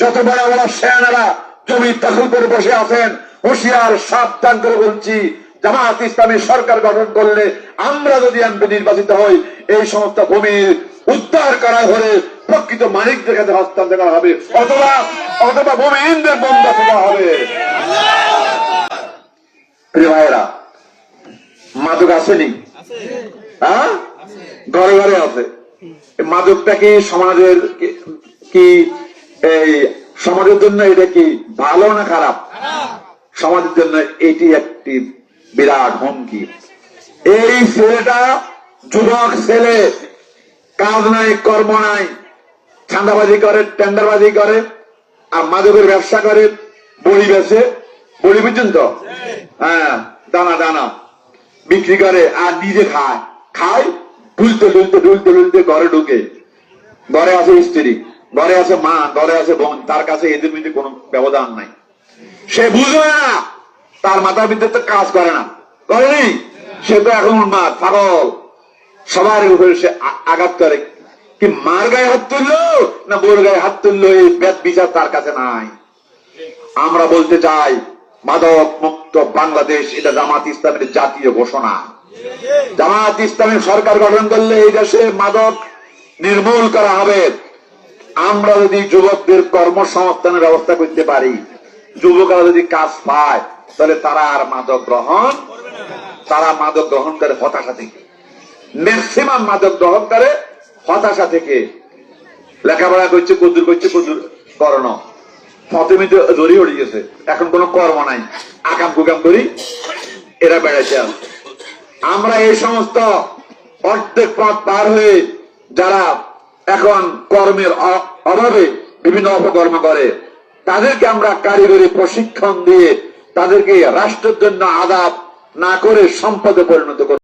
যত বড় বড় সেনারা জমি দখল করে বসে আছেন, হুঁশিয়ার সাবধান করে বলছি জামাত ইসলামী সরকার গঠন করলে আমরা যদি এমপি নির্বাচিত হই, এই সমস্ত ভূমির উদ্ধার করা হলে প্রকৃত মালিকদের কাছে হস্তান্তর করা হবে। অথবা অথবা ভূমিহীনদের বন্ধ দেওয়া হবে। প্রিয় মাদক আসেনি? হ্যাঁ? ঘরে ঘরে আছে। মাদকটা কি সমাজের কি এই সমাজের জন্য এটা কি ভালো না খারাপ? সমাজের জন্য এটি একটি বিরাট হুমকি। এই ছেলেটা যুবক ছেলে, কাজ নাই, কর্ম নাই ঠান্ডাবাজি করে, টেন্ডারবাজি করে, আর মাদকের ব্যবসা করে, বড়ি বেছে বড়ি বুঝছেন তো? হ্যাঁ দানা দানা বিক্রি করে আর নিজে খায়। খায় ডুলতে ডুলতে ডুলতে ডুলতে ঘরে ঢুকে। ঘরে আছে স্ত্রী। ঘরে আছে মা, ঘরে আছে বোন, তার কাছে এদের মধ্যে কোনো ব্যবধান নাই। সে বুঝবে না, তার মাথার ভিতরে তো কাজ করে না। করেনি সে তো এখন উন্মাদ পাগল। সবার উপরে সে আঘাত করে। কি মার গায়ে হাত তুললো, না বোর গায়ে হাত তুললো, এই বেদ বিচার তার কাছে নাই। আমরা বলতে চাই, মাদক মুক্ত বাংলাদেশ, এটা জামাত ইসলামের জাতীয় ঘোষণা। জামাত ইসলামের সরকার গঠন করলে এই দেশে মাদক নির্মূল করা হবে। আমরা যদি যুবকদের কর্মসংস্থানের ব্যবস্থা করতে পারি, যুবকরা যদি কাজ পায়, তাহলে তারা আর মাদক গ্রহণ তারা মাদক গ্রহণ করে হতাশা থেকে। ম্যাক্সিমাম মাদক গ্রহণ করে হতাশা থেকে। লেখাপড়া করছে, কদুর করছে, কদুর করণ প্রথমে তো জড়ি গেছে। এখন কোনো কর্ম নাই। আকাম কুকাম করি, এরা বেড়াইছে আমরা এই সমস্ত অর্ধেক পথ পার হয়ে যারা এখন কর্মের অভাবে বিভিন্ন অপকর্ম করে। তাদেরকে আমরা কারিগরি প্রশিক্ষণ দিয়ে তাদেরকে রাষ্ট্রের জন্য আদাব না করে সম্পদে পরিণত করব